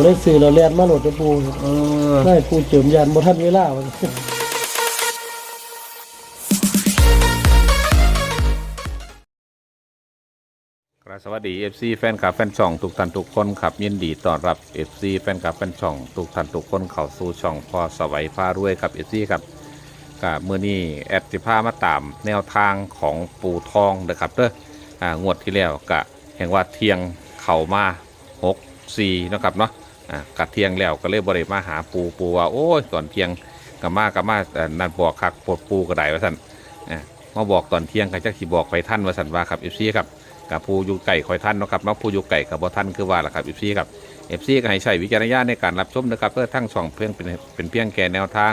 ก็ได้ซื้อแล้วแล่นมาโหลดไปปูเออได้ปูเจิมยานบ่ทันเวลาว่าครับสวัสดี FC แฟนคลับแฟนช่องทุกท่านทุกคนครับยินดีต้อนรับ FC แฟนคลับแฟนช่องทุกท่านทุกคนเข้าสู่ช่องพอสวัยพารวยครับ FC ครับกับมือนี้แอดสิพามาตามแนวทางของปูทองนะครับเด้ออ่างวดที่แล้วกะแห่งว่าเที่ยงเข่ามา6 4นาะครับเนาะ อ่ากะเที่ยงแล้วก็เลยบริมาหาปูปูว่าโอ้ยตอนเที่ยงกับมากับมานั่นบอกคักปวดปูกระไดว่าสันอ่ามาบอกตอนเที่ยงก็จะขี่บอกไปท่านว่าสันว่าครับ FC ครับกับผู้อยู่ไก่คอยท่านนะครับเนาผู้อยู่ไก่กับบ่ท่านคือว่าล่ะครับเอฟซีครับเอฟซีก็ให้ใช้วิจารณญาณในการรับชมนะครับเพื่อทั้งช่องเพียงเป็นเป็นเพียงแค่แนวทาง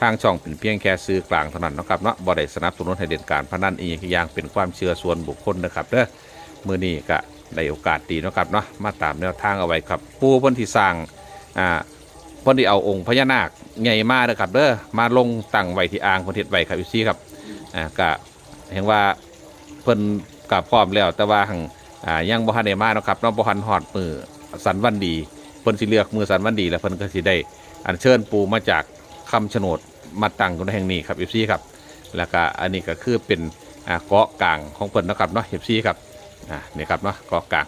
ทางช่องเป็นเพียงแค่ซื้อกลางเท่านั้นนะครับเนาะบ่ได้สนับสนุนให้เด่นการพนันอีกอย่างเป็นความเชื่อส่วนบุคคลนะครับเด้อมือนี้ก็ ได้โอกาสดีนะครับเนาะมาตามแนวทางเอาไว้ครับ ปูเพิ่นที่สร้างอ่าเพิ่นที่เอาองค์พญานาคใหญ่มาเด้อครับเด้อมาลงตั้งไว้ที่อ่างเพิ่นเฮ็ดไว้ครับเอฟซีครับอ่าก็เห็นว่าเพิ่นกับพร้อมแล้ว แต่ว่าหังอ่ายังบ่ทันได้มาเนาะครับเนาะบ่ทันฮอดมือสันวันดีเพิ่นสิเลือกมือสันวันดีแล้วเพิ่นก็สิได้ อัญเชิญปูมาจากคำชะโนดมาตั้งอยู่ในแห่งนี้ครับ FC ครับแล้วก็อันนี้ก็คือเป็นอ่าเกาะกลางของเพิ่นนะครับเนาะ FC ครับ อ่านี่ครับเนาะกาะกลาง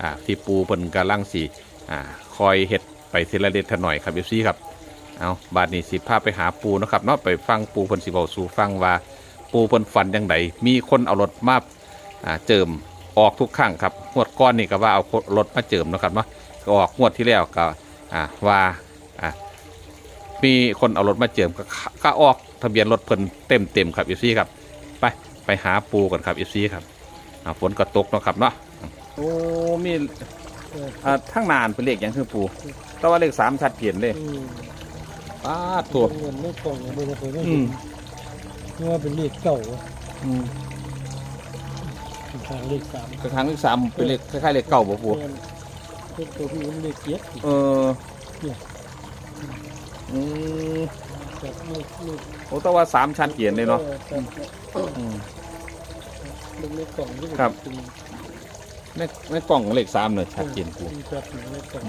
อ่าที่ปูเพิ่นกำลังสิอ่าคอยเฮ็ดไปทีละเล็ดทีละหน่อยครับ FC ครับเอาบาดนี้สิพาไปหาปูนะครับเนาะไปฟังปูเพิ่นสิเว้าสู่ฟังว่าปูเพิ่นฝันยังไงมีคนเอารถมาอ่าเจิมออกทุกครั้งครับงวดก้อนนี่ก็ว่าเอารถมาเจิมนะครับเนาะก็ออกงวดที่แล้วก็อ่าว่าอ่ามีคนเอารถมาเจิมก็ก็ออกทะเบียนรถเพิ่นเต็มเต็มครับอีซี่ครับไปไปหาปูกันครับอีซี่ครับ อ่าฝนก็ตกเนาะครับเนาะโอ้มีเอออ่าทั้งนานเป็นเลขหยังคือปูแต่ว่าเลขสามชัดเจนเลยอืมป้าดตัว เงินในกล่องบ่ได้ไปได้อืมเห็นว่าเป็นเลขเก่าอืมเป็นทางเลขสามกระทั่งเลขสามเป็นเลขคล้ายๆเลขเก่าบ่ปูแม่นเป็นตัวที่มันเลขเจ็ดเออเนี่ยอืมจากเลขเลขโอ้แต่ว่าสามชั้นเกียนเลยเนาะ ออครับ เลขในกล่องที่ครับเป็นในในกล่องเลขสามเนี่ยชัดเจนปูครับในกล่อง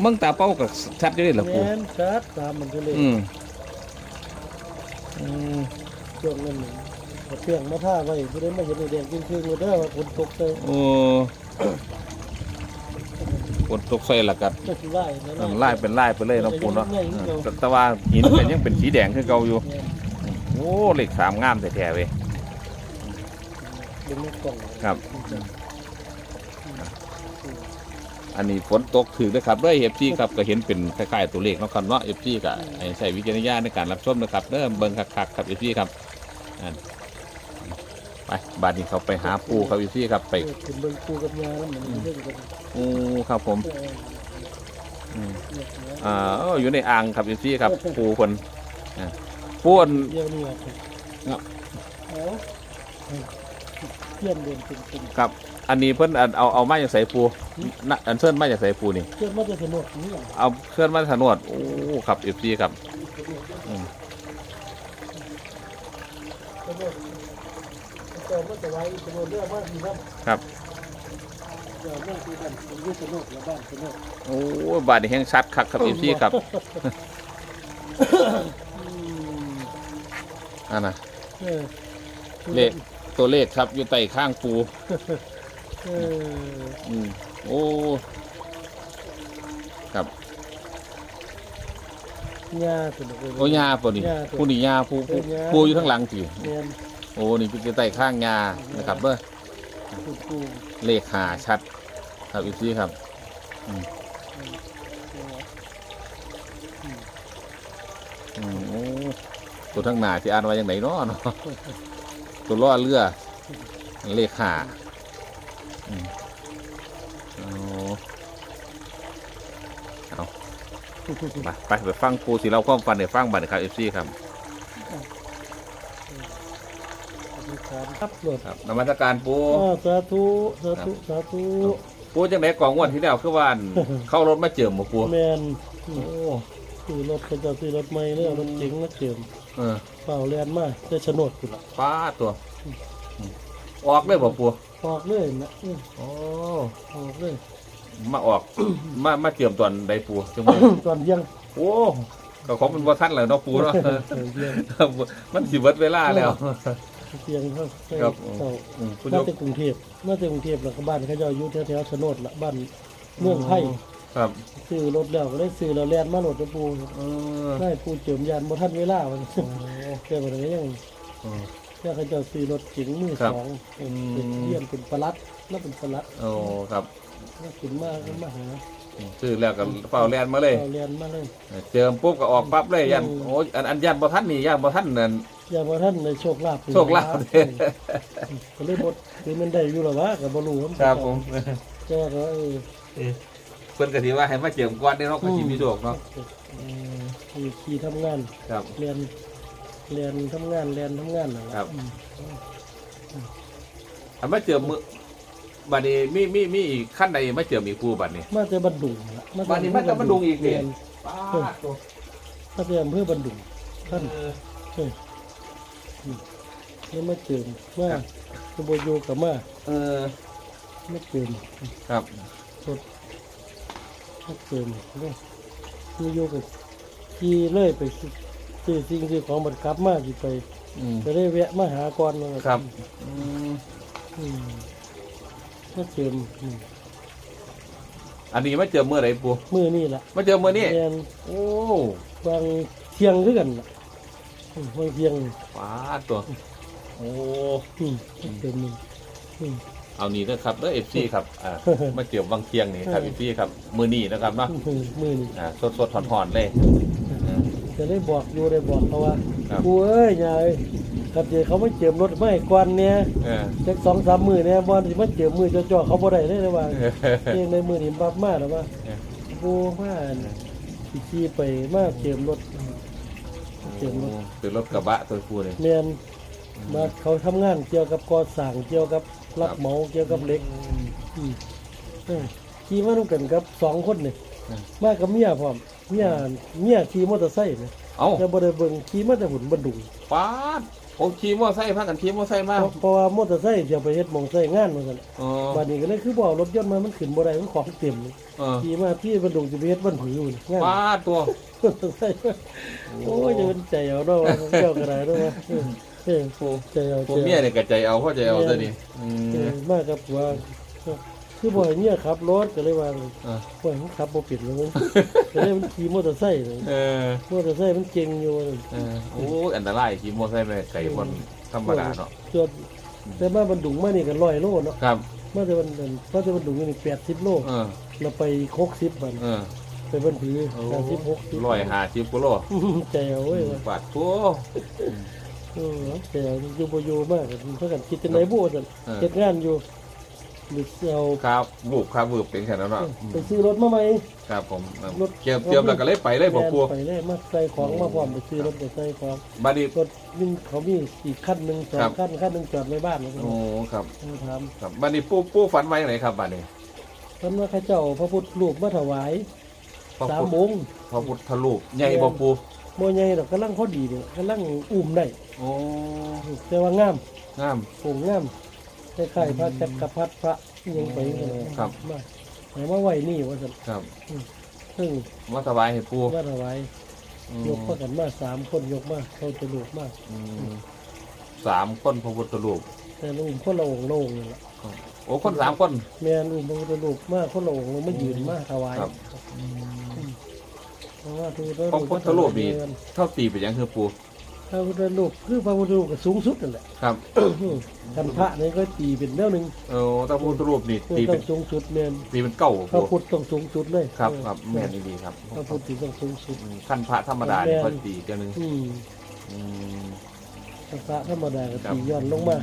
เมืองตาเป้ากับชัดอยู่เลยเหรอปูแม่นชัดตามมันก็เลยอืมอืมเครื่องนั่นหนึ่งเอาเครื่องมาท่าไว้บ่ได้มาเห็นไอ้แดงจริงๆเลยเด้อว่าฝนตกเลยโอ้ฝนตกใส่ละกันก็สิไล่นะไล่เป็นไล่ไปเลยเนาะปูเนาะแต่แต่ว่าหินเป็นยังเป็นสีแดงคือเก่าอยู่ แม่นโอ้เลขสามงามแท้ๆเว้ย เป็นในกล่องครับ อันนี้ฝนตกถือนะครับด้วยเอฟซีครับก็เห็นเป็นคล้ายๆตัวเลขเนาะครับเนาะเอฟซีก็ให้ใช้วิจารณญาณในการรับชมนะครับเริ่มเบิ่งคักๆครับเอฟซีครับอ่าไปบาดนี้เขาไปหาปูครับเอฟซีครับไปเออเป็นเบิ่งปูกับยาแล้วมันเรื่องกันโอ้ครับผมเอออืมเนี่ยนะอ่าเอ้าอยู่ในอ่างครับเอฟซีครับปูคนอ่าปูอันเดี๋ยวนี้ครับครับ เอาเพื่อนเดินเป็นเป็นครับ อันนี้เพิ่นอันเอาเอามาจากใส่ปูน่ะอันเชิญมาจากใส่ปูนี่เพื่อนมาจะสนุกนี่อะเอาเชิญมาถนวดโอ้ครับเอฟซีครับอืมสนุกแต่ว่าจะไว้สนุกเรื่องว่าดีครับครับเดี๋ยวเรื่องที่กันเป็นยุทธสนุกแล้วบ้านสนุกโอ้บาดนี้แห้งชัดครับครับเอฟซีครับอืมอันน่ะ เออเลข ตัวเลขครับ อยู่ใต้ข้างปูเอออืมโอ้ ครับ ยาสนุกเลยโอ้ยาปะนี่ย่าตัวผู้นี่ยาผู้ผู้เป็นย่าผู้อยู่ทั้างหลังสิเรียนโอ้นี่คือใต้ข้างยานะครับเบ้อคุณปูเลขหาชัด ครับอีกทีครับ อืมอืมโอ้ตัวทั้างหน้าที่อ่านว่าอย่างไหนเนาะเนาะ ตัวล่อเรือ เลขหาอืมโอ้เอาไปไปไปฟังปูสิเราความฟันในฟังบัตรครับเอฟซีครับครับหลดครับนมัสการปูอ่าสาธุสาธุสาธุปูจังไหนกล่องงวดที่แล้วคือว่าอันเข้ารถมาเจิมบ่ปูแมนโอ้ซื้อรถเขาจะซื้อรถใหม่เลยเอารถเก๋งมาเจิมเออ เปล่าแลนมาได้โฉนดคุณละป้าตัวอืมออกเลยบ่ปูออกเลยนะอืมโอ้ออกเลยอมาออก มามาเจิมตอนใดปูจังตอนเที่ยงโอ้ก็ของมันบ่ทันแล้วเนาะปูเนาะ ตอนเที่ยงมันสิเบิดเวลาแล้วเที่ยงเขาครับเขาอืมคุณยมากจากกรุงเทพมาจากกรุงเทพแล้วก็บ้านเขาเจ้าอยู่แถวๆชโนดละบ้านเมืองไผ่ ครับ ซื้อรถแล้วก็ได้ซื้อแล้วแล่นมาโหลดไปปูเออได้ปูเจิมยานบ่ทันเวลามันแต่บ่ได้ยังเออถ้าเขาเจ้าซื้อรถเก๋งมือครับสองเป็นอืม เยี่ยมเป็นปลัดแล้วเป็นปลัดโอ้ครับแล้วขึ้นมาก็มาหาซื้อแล้วก็เฝ้าแลนมาเลยเอาเรียนมาเลย เจิมปุ๊บก็ออกปั๊บเลยยันอืม โอ้ยอันอันยันบ่ทันนี่ยันบ่ทันนั่น อย่าบ่ท่านได้โชคลาภโชคลาภ ก็เลยบดคือมันได้อยู่หรอวะก็บ่รู้ว่ามันครับผมแต่ว่าก็เออเพิ่นก็สิว่าให้มาเจิมก่อนเด้เนาะก็สิมีโชคเนาะขี่ขี่ทำงานครับ เรียนเรียนทำงานเรียนทำงานนั่นแหละครับ อืมอันมาเจิมมือบัดนี้มีมีมีอีกขั้นใดมาเจิมอีกปูบัดนี้ มาแต่บันดุงล่ะบัดนี้มาแต่บันดุงอีกนี่เรียนป้าดตัวมาแต่อำเภอบันดุงท่าน เอออืมแล้วมาเจิมมาคุโบโยกับมาเออมาเจิมครับ สดมา เจิมเนี่ยคุโบโยกับขี่เลยไปซื้อซื้อสิ่งซื้อของบัดกลับมาสิไปอืมไปได้แวะมาหาก่อนว่าครับอืมอืมมาเจิมอืมอันนี้มาเจิมเมื่อไหร่ปูมือนี่แหละมาเจิมเมื่อนี้เรียนโอ้บางเที่ยงคือกันล่ะอืมบางเที่ยงป้าดตัวโอ้อืมเป็นหนึ่งอืม เอานี่นะครับเด้อ FC ครับอ่ามาเจิมวังเคียงนี่ครับ FC ครับมื้อนี้นะครับเนาะมือมือนี่อ่าสดๆถอนๆเลยเออจะได้บอกอยู่ได้บอกเขาว่าครับ กูเอ้ยยายกับเจเขาไม่เจิมรถไม่ก่อนเนี่ยเออ จักสองสามมือเนี่ยบอลที่มาเจิมมือจ่อๆเขาบ่ได้เลยนะว่าเองในมือนี่บับมาหรือว่าเออกูมาสิขี่ไปมาเจิมรถเจิมรถเป็นรถกระบะตัวปูนี่เรียนมาเขาทำงานเกี่ยวกับก่อสร้างเกี่ยวกับ รับเหมาเกี่ยวกับเหล็กอืมเออขี่มาต้องกันกับสองคนนี่อืม มากับเมียพร้อมเมียเมียขี่มอเตอร์ไซค์นี่เอ้าแต่บ่ได้เบิ่งขี่มาแต่หุ่นบันดุงป้าดผมขี่มอไซค์พากันขี่มอไซค์มาเพราะเพราะว่ามอเตอร์ไซค์เดี๋ยวไปเฮ็ดหมองใส่งานว่าซั่นอ๋อบัดนี้ก็เลยคือบ่เอารถยนต์มามันขึ้นบ่ได้มันของเต็มนี่เออขี่มาที่บันดุงสิไปเฮ็ดบ้านผืออยู่นี่งานป้าดตัวมอเตอร์ไซค์โอ้ยจะเป็นใจเอาเนาะว่าเจ้าก็ได้เนาะว่าเออ เออปูใจเอาปูใจเมียเอาเนี่ยกระใจเอาเพราะใจเอาตัวนี้อืเอมอมากับว่าเออคือบ่ให้เมียขับรถก็เลยว่าเออบ่ให้มันขับบ่เป็นเลยก็เลยมันขี่มอเตอร์ไซค์เลยเออมอเตอร์ไซค์มันเก่งอยู่ว่าซั่นเออโอ้ยอันตรายขี่มอไซค์ไปไก่คนธรรมดาเนาะส่วนแต่มาบรรดุงมานี่ก็ร้อยโลเนาะครับมาแต่บรรดุงมาแต่บรรดุงนี่แปดสิบโลเออเราไปหกสิบบันเออไปบรรพือแปดสิบหกสิบร้อยห้าสิบกิโลใจเอาเว้ยว่ะบาทตัวเออใจเอาอยู่บ่อยู่มากเพื่อกันคิดจังไดบ่ซั่นเออ เฮ็ดงานอยู่หรือเอาครับบุบครับบุบเป็นแค่นั้นเนาะไปซื้อรถมาใหม่ ครับผมรถเกี่ยวเกี่ยวแล้วก็เลยไปเลยบอกปูไปเลยมาใส่ของมาพร้อมไปซื้อรถไปใส่ของบาดนี รถนี่งเขามีอีกคันหนึ่งสอครังบคันคันหนึ่งจอดไว้บ้านนะโอ้ครับถามครับบาดนีปูปูฝันไว้ไหนครับบาดนี้ท่านว่าข้าเจ้าพระพุทธรูปมาถวายพระสามพุทธองค์พระพุทธรูปใหญ่บ่ปู โมใหญ่ดอกกำลังพอดีเนี่ยกำลังอุ้มได้โอ้แต่ว่างามงามโงงามคล้ายๆพระจักรพรรดิพระอิหยังไปนี่แหละครับ มาแต่ว่าไหวนี่ว่าสันครับซึ่งมาถวายให้ปูมาถวายอืมยกมากันมาสามคนยกมาเขาจะลูกมากอืมสามคนพระพุทธรูปแต่ลูกคนละองค์ละองค์นี่แหละโอ้คนสามคน แม่นอุ้มพระพุทธรูปมาคนละองค์ลงมายืนมาถวายครับ เพราะว่าพระพุทธพระพุทธรูปนี่มาถวายเท่าตีไปยังคือปูพระพุทธรูปคือพระพุทธรูปก็สูงสุดนั่นแหละครับกันพระนี่ก็ตีเป็นเท่าหนึ่งโอ้ถ้าพระพุทธรูปนี่ตีต้เป็อนงสูงสุดแม่นตีเป็นเก้าพระปูพุทธต้องสูงสุดเลยครับครับแม่นดีครับพระพุทธต้องสูงสุดอืมขั้นพระธรรมดานี่แม่นค่อยตีกันหนึงอืมอืมพระธรรมดาก็ครับตีย้อนลงมา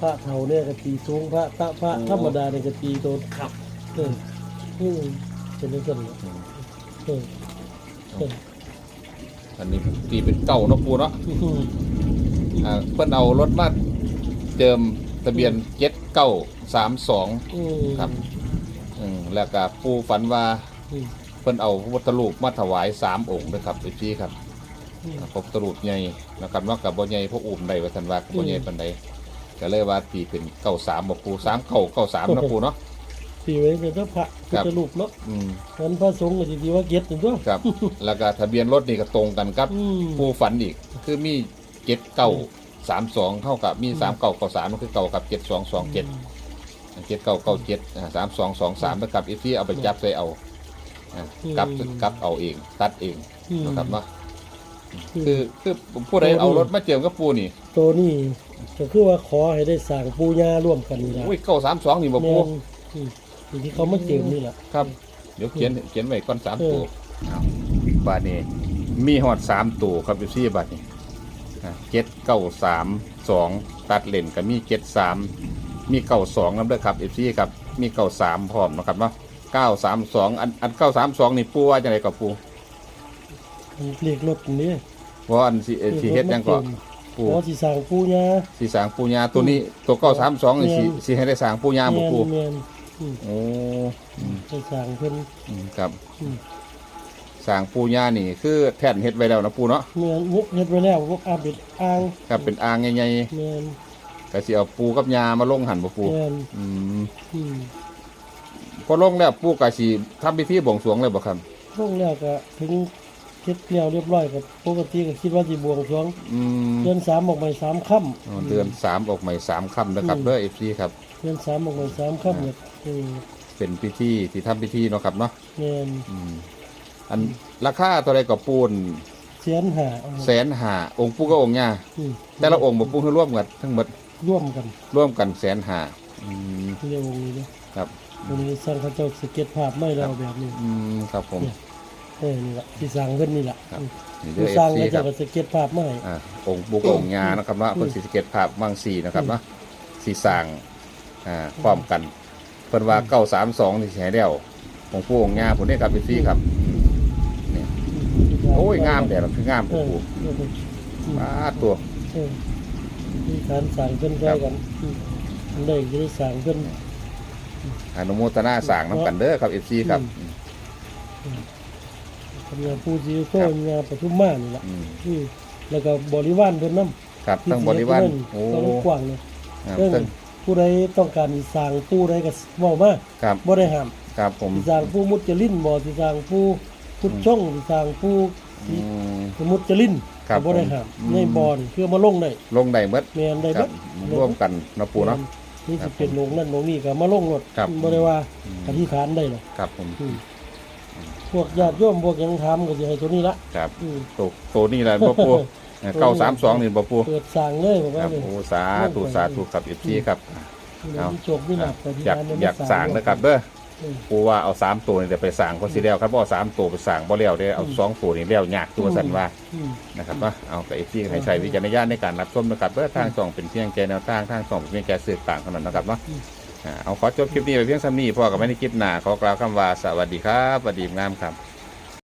พระเถาเนี่ยก็ตีสูงพระตะพระโอ้ธรรมดาเนี่ยก็ตีโตนครับเอออืมเป็นเรื่องนั้นเออเอออันนี้ตีเป็นเก้าเนาะปูเนาะอืมอ่าเพิ่นเอารถมาเจิมทะเบียนเจ็ดเก้าสามสองอืมครับอืมแล้วก็ปูฝันว่าอืมเพิ่นเอาพระพุทธรูปมาถวายสามองค์นะครับอีพี่ครับอืมพระพุทธรูปใหญ่นะครับว่ากับบ่ใหญ่พระอุ่มใดว่าท่านว่าบ่ใหญ่ปานใดก็เลยว่าตีเป็นเก้าสามบ่ปูสามเก้าเก้าสามนะปูเนาะ ตีไว้เป็นพระพระพุทธรูปเนาะอืมนั้นพระสงฆ์ก็สิดีว่าเก็ตนี่ตัว ครับ แล้วก็ทะเบียนรถนี่ก็ตรงกันครับ อืม ผู้ฝันอีก คือมีเจ็ดเก้าสามสองเท่ากับมีสามเก้าเก้าสามมันคือเก้ากับเจ็ดสองสองเจ็ดเจ็ดเก้าเก้าเจ็ดสามสองสองสามแล้วกับอีที่เอาไปจับใส่เอาอะกลับกลับเอาเอง ตัดเองอืมนะครับเนาะอืมคือคือผู้ใดเอารถมาเจิมกับปูนี่ตัวนี้ก็คือว่าขอให้ได้สร้างปูญาร่วมกันนี่ล่ะอุ้ยเก้าสามสองนี่บ่แม่ปูนอืม สิ่งที่เขามาเจิมนี่ล่ะครับ เดี๋ยวเขียนเขียนไว้ก่อนสามเออตัวเอาบาทนี้มีหอดสามตัวครับอยู่ที่บาทนี้เจ็ดเก้าสามสองตัดเลนกับมีเจ็ดสามมีเก้าสองนำด้วยครับเอฟซีครับมีเก้าสามพร้อมนะครับเนาะเก้าสามสองอันอันเก้าสามสองนี่ปูว่าจะไรกับปูมันเรียกรถนี่เพราะอันสีสีเฮ็ดหยังก็ปูขอสิสร้างปูญาสีสางปูญาตัวนี้ตัวเก้าสามสองนี่สีแม่นสีให้ได้สางปูญาบ่ปูแม่นอืม โอ้อืมให้สร้างเพิ่นอืมครับอืมสางปูญานี่ คือแท่นเฮ็ดไว้แล้วนะปูเนาะแม่นมุกเฮ็ดไว้แล้วพวกอาเป็ดอ่างครับเป็นอ่างใหญ่แม่นๆก็สิเอาปูกับยามาลงหันบ่ปูแม่นอืมอืมพอลงแล้วปูก็สิทำพิธีบวงสรวงเลยบ่ครับลงแล้วก็ถึงเฮ็ดแล้วเรียบร้อยก็ปกติก็คิดว่าสิบวงสรวงอืมเดือนสามออกใหม่สามค่ำอ๋อเดือนสามออกใหม่สามค่ำนะครับอืมเด้อ FC ครับเดือนสามออกใหม่สามค่ำเนี่ยอืมเป็นพิธีที่ทำพิธีเนาะครับเนาะแม่นอืมอันราคาเท่าไรก็ปูนแสนหาเอาแสนหาองค์ปูกับองค์ย่าอืมแต่ละองค์บ่ปูคือร่วมกันทั้งหมดร่วมกันร่วมกันแสนหาอืมเรียกวงนี้เด้อครับวันนี้สร้างเขาเจ้าสเก็ตภาพไม่เราแบบนี้ อืมครับผม เออนี่ล่ะที่สร้างเพิ่นนี่ล่ะครับอืมนี่เด้ผู้อสร้าง FC เขาครัเจ้าบก็สเก็ตภาพมาให้ อ่าองค์บุกองค์งานะครับว่าอืมเพิ่นสิสเก็ตภาพบางสีนะครับเนาะสีสร้างอ่าพร้อมกันเพิ่นว่าเก้าสามสองนี่สิให้แล้วของผู้องค์งาผมนี่ครับพี่ซี่ครับนี่โอ้ยงามแต่ละคืองามเอโอ้อโหเออเออมาตัว เออมีการสร้างเพิ่นได้กันอืมอันได้จะได้สร้างเพิ่น อนุโมทนาสร้างน้ำกันเด้อครับเอฟซีครับ ทำงานผู้ซีโซ่งานปทุมมานี่ล่ะอืมอืมแล้วก็บริวารเพิ่นนำครับทั้งบริวารโอ้ก็กว้างเลยครับเรื่องทั้งผู้ใดต้องการสิสร้างผู้ใดก็เว้ามาครับบ่ได้ห้ามครับผมสิสร้างผู้มุจลินบ่สิสร้างผู้พุทธชงสิสร้างผู้อืม สมุจลินครับก็บ่ได้ห้ามผม ในบ่อนคือมาลงได้ลงได้เมดแม่นได้ครัเบิบด ร่วมกันนะปูเนาะ นี่ครัสิบเป็นลงนั่นลงนี่ก็มาลงรถครับบ่ได้ว่าอืม อธิษฐานได้หรอกครับผม อืม พวกญาติโยมพวกหยังถามก็สิให้ตัวนี้ละครับอืมตัวตัวนี้แหละบ่ปูเก้าสามสองนี่บ่ปูเปิดสร้างเลยบอกคว่ารับเลยโอ้สาธุสาธุครับเอฟซีครับ เอา มีโชคมีลาภปฏิอยากญณในอยากสั่งนะครับเด้อเออ ปูว่าเอาสามตัวนี่เดี๋ยวไปสั่งคนสีแล้วครับบ่เอาสามตัวไปสั่งบ่เลี้ยวเด้อเอาสองตัวนี่เลี้ยวยากตัวสันว่า อืม นะครับว่าเอากับเอฟซีให้ใช้วิจารณญาณในการรับชมนะครับเพื่อทางช่องเป็นเพียงแค่แนวทางทางช่องเป็นเพียงแค่สื่อต่างเท่านั้นนะครับเนาะอ่า เอาขอจบคลิปนี้ไปเพียงซ้ำนี้พอกับไม่ได้คลิปหน้าขอกล่าวคำว่าสวัสดีครับสวัสดีงามครับ